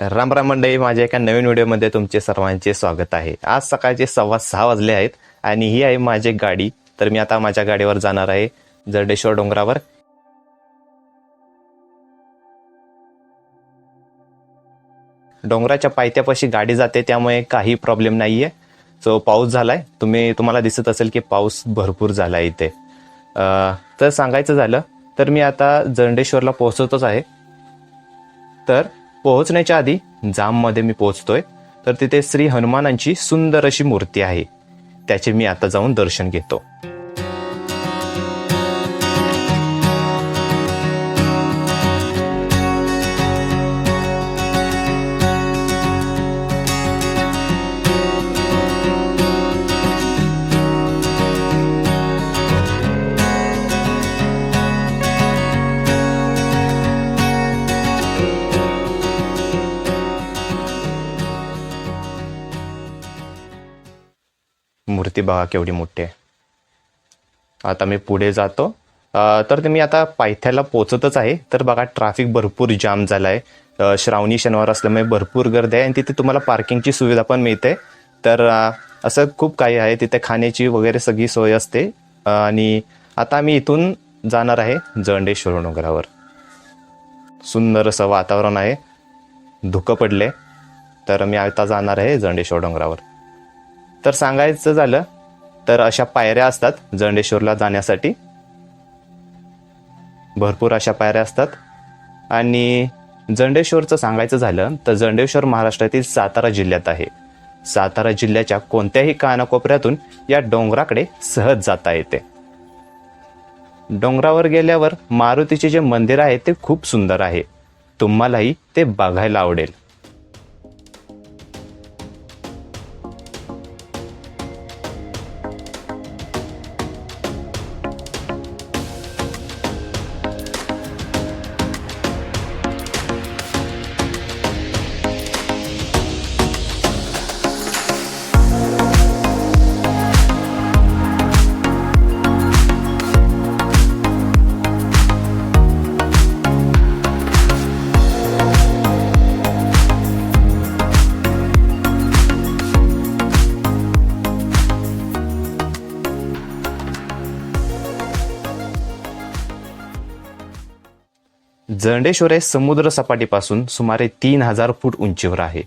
राम राम मंडळी माझ्या एका नवीन व्हिडिओमध्ये तुमचे सर्वांचे स्वागत आहे. आज सकाळचे सव्वा सहा वाजले आहेत आणि ही आहे माझी गाडी. तर मी आता माझ्या गाडीवर जाणार आहे जरडेश्वर डोंगरावर. डोंगराच्या पायथ्यापाशी गाडी जाते त्यामुळे काही प्रॉब्लेम नाहीये. सो पाऊस झालाय. तुम्ही तुम्हाला दिसत असेल की पाऊस भरपूर झालाय इथे. तर सांगायचं झालं तर मी आता जंडेश्वरला पोहोचतच आहे. तर पोहोचण्याच्या आधी जाममध्ये मी पोहोचतोय. तर तिथे श्री हनुमानांची सुंदर अशी मूर्ती आहे. त्याचे मी आता जाऊन दर्शन घेतो. मूर्ती बघा केवढी मोठी आहे. आता मी पुढे जातो. तर ते मी आता पायथ्याला पोचतच आहे. तर बघा ट्रॅफिक भरपूर जाम झाला आहे श्रावणी शनिवार असल्यामुळे भरपूर गर्दी आहे आणि तिथे तुम्हाला पार्किंगची सुविधा पण मिळते. तर असं खूप काही आहे. तिथे खाण्याची वगैरे सगळी सोय असते. आणि आता आम्ही इथून जाणार आहे जंडेश्वर डोंगरावर. सुंदर असं वातावरण आहे. धुकं पडले. तर मी आता जाणार आहे जंडेश्वर डोंगरावर. तर सांगायचं झालं तर अशा पायऱ्या असतात जंडेश्वरला जाण्यासाठी. भरपूर अशा पायऱ्या असतात. आणि जंडेश्वरचं सांगायचं झालं तर जंडेश्वर महाराष्ट्रातील सातारा जिल्ह्यात आहे. सातारा जिल्ह्याच्या कोणत्याही कानाकोपऱ्यातून या डोंगराकडे सहज जाता येते. डोंगरावर गेल्यावर मारुतीचे जे मंदिर आहे ते खूप सुंदर आहे. तुम्हालाही ते बघायला आवडेल. जंडेश्वर हे समुद्र सपाटीपासून सुमारे तीन हजार फूट उंचीवर आहे.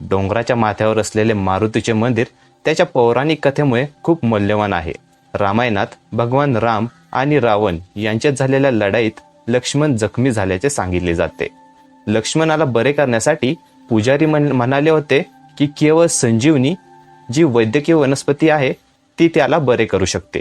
डोंगराच्या माथ्यावर असलेले मारुतीचे मंदिर त्याच्या पौराणिक कथेमुळे खूप मौल्यवान आहे. रामायणात भगवान राम आणि रावण यांच्यात झालेल्या लढाईत लक्ष्मण जखमी झाल्याचे सांगितले जाते. लक्ष्मणाला बरे करण्यासाठी पुजारी म्हण- म्हणाले होते की केवळ संजीवनी जी वैद्यकीय वनस्पती आहे ती त्याला बरे करू शकते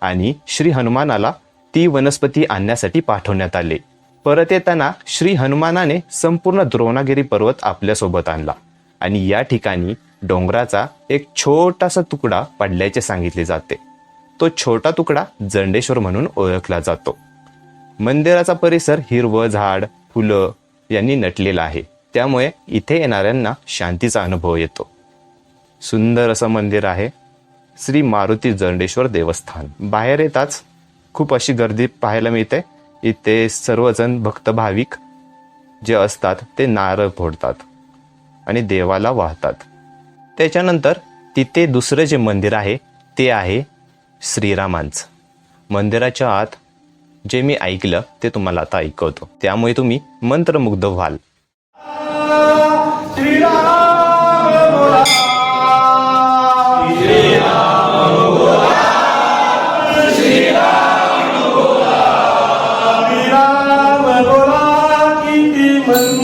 आणि श्री हनुमानाला ती वनस्पती आणण्यासाठी पाठवण्यात आले. परत येताना श्री हनुमानाने संपूर्ण द्रोणागिरी पर्वत आपल्यासोबत आणला. आणि या ठिकाणी डोंगराचा एक छोटासा तुकडा पडल्याचे सांगितले जाते. तो छोटा तुकडा जंडेश्वर म्हणून ओळखला जातो. मंदिराचा परिसर हिरवं झाड फुलं यांनी नटलेला आहे. त्यामुळे इथे येणाऱ्यांना शांतीचा अनुभव येतो. सुंदर असं मंदिर आहे. श्री मारुती जंडेश्वर देवस्थान. बाहेर येताच खूप अशी गर्दी पाहायला मिळते. इथे सर्वजण भक्त भाविक जे असतात ते नारळ फोडतात आणि देवाला वाहतात. त्याच्यानंतर तिथे दुसरं जे मंदिर आहे ते आहे श्रीरामांचं. मंदिराच्या आत जे मी ऐकलं ते तुम्हाला आता ऐकवतो. त्यामुळे तुम्ही मंत्रमुग्ध व्हाल. श्रीराम मन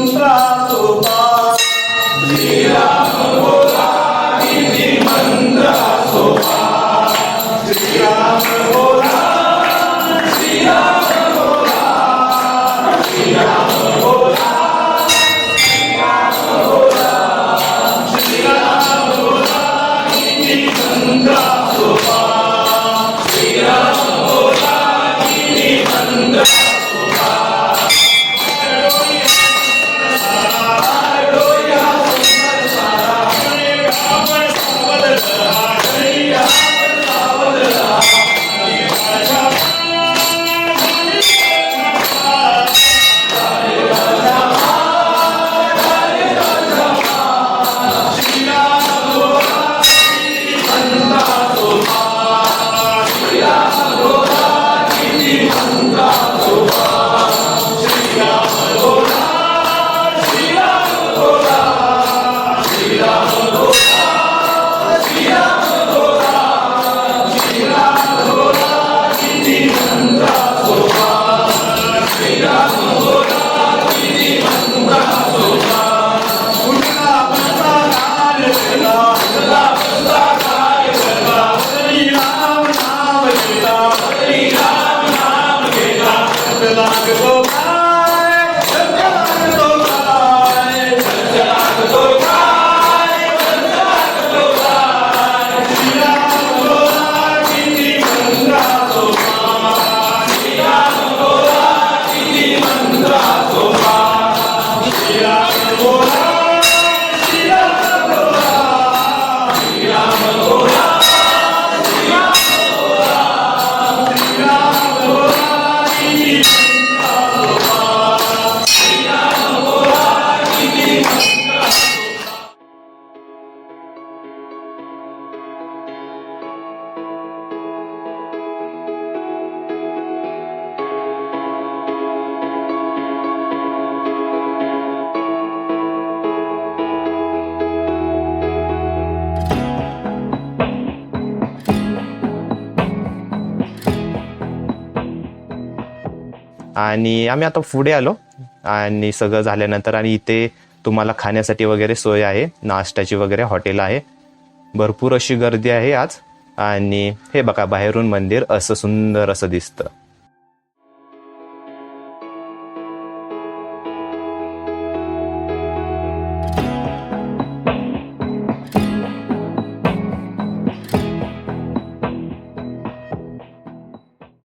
आणि आम्ही आता पुढे आलो. आणि सगळं झाल्यानंतर आणि इथे तुम्हाला खाण्यासाठी वगैरे सोय आहे. नाश्त्याची वगैरे हॉटेल आहे. भरपूर अशी गर्दी आहे आज. आणि हे बघा बाहेरून मंदिर असं सुंदर असं दिसतं.